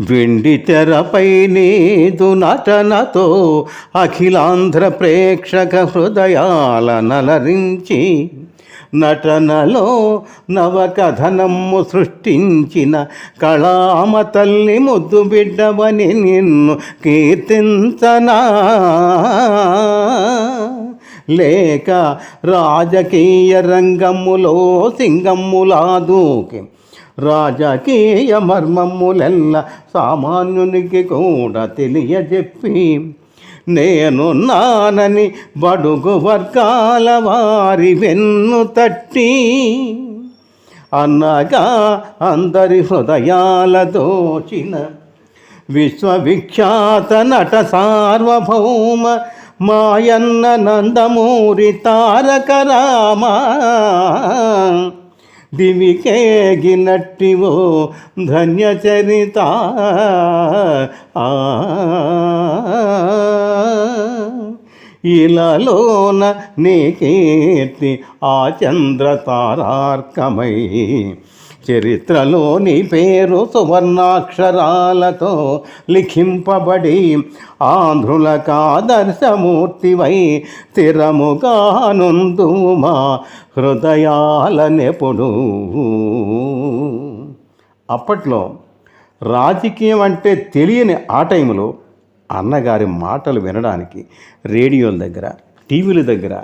వెండి తెరపై నీదు నటనతో అఖిలాంధ్ర ప్రేక్షక హృదయాల నలరించి నటనలో నవకథనము సృష్టించిన కళామ తల్లి ముద్దు బిడ్డవని నిన్ను కీర్తించనా? లేక రాజకీయ రంగములో సింగమ్ములా దూకి రాజకీయ మర్మములెల్ల సామాన్యునికి కూడా తెలియజెప్పి నేను నానని బడుగు వర్గాల వారి వెన్ను తట్టి అన్నగా అందరి హృదయాల దోచిన విశ్వవిఖ్యాత నట సార్వభౌమ మాయన్న నందమూరి తారక రామా. దివికేగినట్టివో ధన్యచరిత. ఆ. ఇలాలోన నీ కీర్తి ఆ చంద్ర తారార్కమై చరిత్రలో నీ పేరు సువర్ణాక్షరాలతో లిఖింపబడి ఆంధ్రులకు ఆదర్శమూర్తివై స్థిరముగా నుందు మా హృదయాలనెప్పుడు అప్పట్లో రాజకీయం అంటే తెలియని ఆ టైంలో అన్నగారి మాటలు వినడానికి రేడియోల దగ్గర టీవీల దగ్గర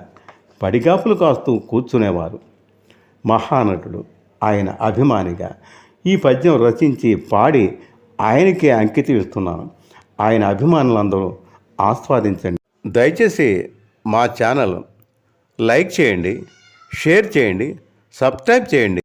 పడిగాపులు కాస్తూ కూర్చునేవారు మహానటుడు. ఆయన అభిమానిగా. ఈ పద్యం రచించి పాడి ఆయనకే అంకితం ఇస్తున్నాను. ఆయన అభిమానులందరూ ఆస్వాదించండి. దయచేసి మా ఛానల్ లైక్ చేయండి షేర్ చేయండి సబ్స్క్రైబ్ చేయండి.